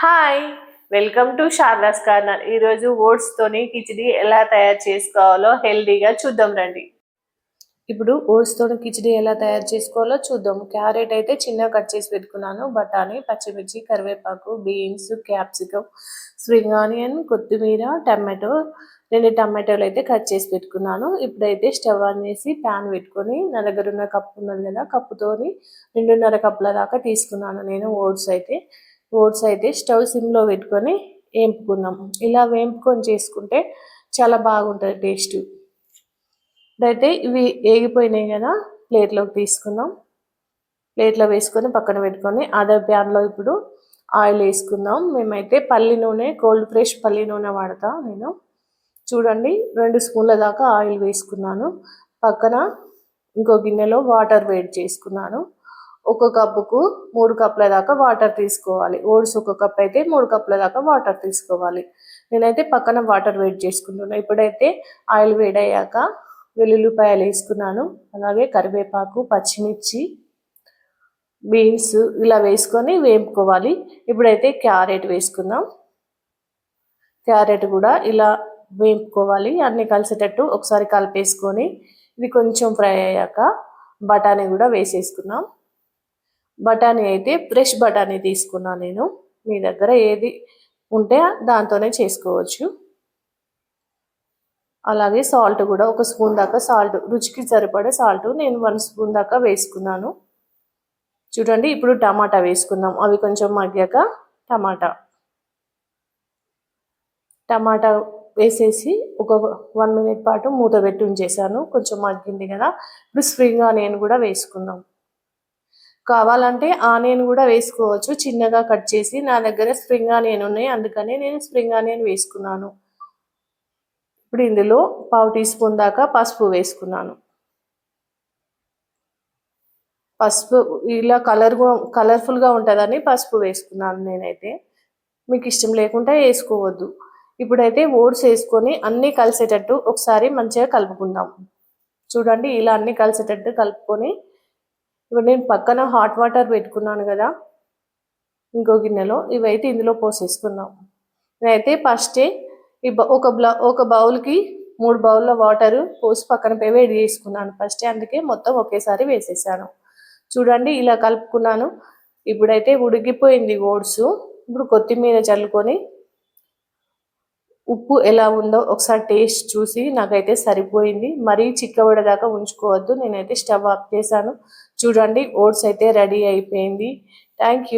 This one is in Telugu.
Hi welcome to Sharada's corner. ఈరోజు ఓట్స్తోని కిచిడి ఎలా తయారు చేసుకోవాలో హెల్దీగా చూద్దాం రండి. ఇప్పుడు ఓట్స్తోని కిచిడి ఎలా తయారు చేసుకోవాలో చూద్దాం. క్యారెట్ అయితే చిన్నగా కట్ చేసి పెట్టుకున్నాను. బఠానీ పచ్చిమిర్చి కరివేపాకు బీన్స్ క్యాప్సికమ్ స్ప్రింగ్ ఆనియన్ కొత్తిమీర టమాటో రెండు టమాటోలు అయితే కట్ చేసి పెట్టుకున్నాను. ఇప్పుడైతే స్టవ్ ఆన్ చేసి ప్యాన్ పెట్టుకొని నా దగ్గర ఉన్న కప్పు ఉన్నది కదా కప్పుతోని రెండున్నర కప్పుల దాకా తీసుకున్నాను నేను ఓట్స్ అయితే. ఓట్స్ అయితే స్టవ్ సిమ్లో పెట్టుకొని వేంపుకుందాం. ఇలా వేపుకొని చేసుకుంటే చాలా బాగుంటుంది టేస్ట్. అయితే ఇవి ఏగిపోయినాయి కదా ప్లేట్లోకి తీసుకుందాం. ప్లేట్లో వేసుకొని పక్కన పెట్టుకొని అదే ప్యాన్లో ఇప్పుడు ఆయిల్ వేసుకుందాం. మేమైతే పల్లి నూనె కోల్డ్ ఫ్రెష్ పల్లి నూనె వాడతా నేను. చూడండి రెండు స్పూన్ల దాకా ఆయిల్ వేసుకున్నాను. పక్కన ఇంకో గిన్నెలో వాటర్ వేడి చేసుకున్నాను. ఒక కప్పుకు మూడు కప్పుల దాకా వాటర్ తీసుకోవాలి. ఓట్స్ ఒక కప్ అయితే మూడు కప్పుల దాకా వాటర్ తీసుకోవాలి. నేనైతే పక్కన వాటర్ వేడి చేసుకుంటున్నాను ఇప్పుడైతే ఆయిల్ వేడయ్యాక వెల్లుల్లిపాయలు వేసుకున్నాను. అలాగే కరివేపాకు పచ్చిమిర్చి బీన్స్ ఇలా వేసుకొని వేపుకోవాలి. ఇప్పుడైతే క్యారెట్ వేసుకుందాం. క్యారెట్ కూడా ఇలా వేపుకోవాలి. అన్నీ కలిసేటట్టు ఒకసారి కలిపేసుకొని ఇది కొంచెం ఫ్రై అయ్యాక బఠానీ కూడా వేసేసుకున్నాం బఠానీ అయితే ఫ్రెష్ బఠానీ తీసుకున్నాను నేను. మీ దగ్గర ఏది ఉంటే దాంతోనే చేసుకోవచ్చు. అలాగే సాల్ట్ కూడా ఒక స్పూన్ దాకా సాల్ట్ రుచికి సరిపడే సాల్ట్ నేను వన్ స్పూన్ దాకా వేసుకున్నాను. చూడండి ఇప్పుడు టమాటా వేసుకుందాం. అవి కొంచెం మగ్గాక టమాటా. టమాటా వేసేసి ఒక వన్ మినిట్ పాటు మూత పెట్టి ఉంచేసాను కొంచెం మగ్గింది కదా. ఇప్పుడు స్ప్రింగ్ ఆనియన్ కూడా వేసుకుందాం. కావాలంటే ఆనియన్ కూడా వేసుకోవచ్చు. చిన్నగా కట్ చేసి నా దగ్గర స్ప్రింగ్ ఆనియన్ ఉన్నాయి. అందుకని నేను స్ప్రింగ్ ఆనియన్ వేసుకున్నాను. ఇప్పుడు ఇందులో పావు టీ స్పూన్ దాకా పసుపు వేసుకున్నాను. పసుపు ఇలా కలర్ కలర్ఫుల్గా ఉంటుందని పసుపు వేసుకున్నాను నేనైతే. మీకు ఇష్టం లేకుండా వేసుకోవద్దు. ఇప్పుడైతే ఓట్స్ వేసుకొని అన్నీ కలిసేటట్టు ఒకసారి మంచిగా కలుపుకుందాం. చూడండి ఇలా అన్నీ కలిసేటట్టు కలుపుకొని ఇప్పుడు నేను పక్కన హాట్ వాటర్ పెట్టుకున్నాను కదా ఇంకో గిన్నెలో ఇవైతే ఇందులో పోసేసుకుందాం. నేనైతే ఫస్టే ఈ ఒక బ్లౌ ఒక బౌల్కి మూడు బౌల్ల వాటర్ పోసి పక్కన వేడి చేసుకున్నాను. ఫస్టే అందుకే మొత్తం ఒకేసారి వేసేసాను. చూడండి ఇలా కలుపుకున్నాను. ఇప్పుడైతే ఉడికిపోయింది ఓట్స్. ఇప్పుడు కొత్తిమీర చల్లుకొని ఉప్పు ఎలా ఉందో ఒకసారి టేస్ట్ చూసి నాకైతే సరిపోయింది. మరీ చిక్కబడేదాకా ఉంచుకోవద్దు. నేనైతే స్టవ్ ఆఫ్ చేశాను. చూడండి ఓట్స్ అయితే రెడీ అయిపోయింది. థ్యాంక్